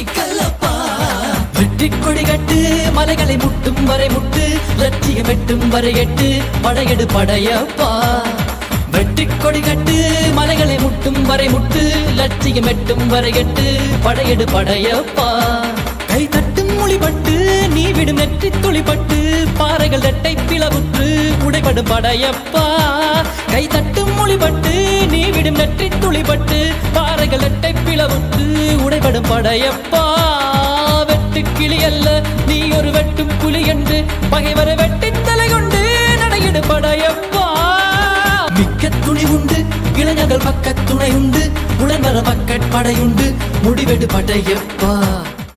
கொடி கல்லப்பா வெற்றி கொடி கட்டு மலைகளை முட்டும் வரை முட்டு லட்சியம் வெட்டும் வரை எட்டு படையெடு படையப்பா. வெற்றி கொடி கட்டு மலைகளை முட்டும் வரை முட்டு லட்சியம் எட்டும் வரை எட்டு படையெடு படையப்பா. கை தட்டும் மொழிபட்டு உடைபடும் படையப்பா. கை தட்டும் மொழிபட்டு நீ விடும் நெற்றி துளிபட்டு பாறைகள் ரெட்டை பிளவுட்டு உடைபடும் படையப்பா. வெட்டு கிளி அல்ல நீ ஒரு வெட்டும் புலி என்று பகைவரை வெட்டி தலை கொண்டு நடையிடு படையப்பா. மிக்க துணி உண்டு இளைஞர்கள் பக்க துணை உண்டு உடன்பர பக்கட் படையுண்டு முடிவெடு படையப்பா.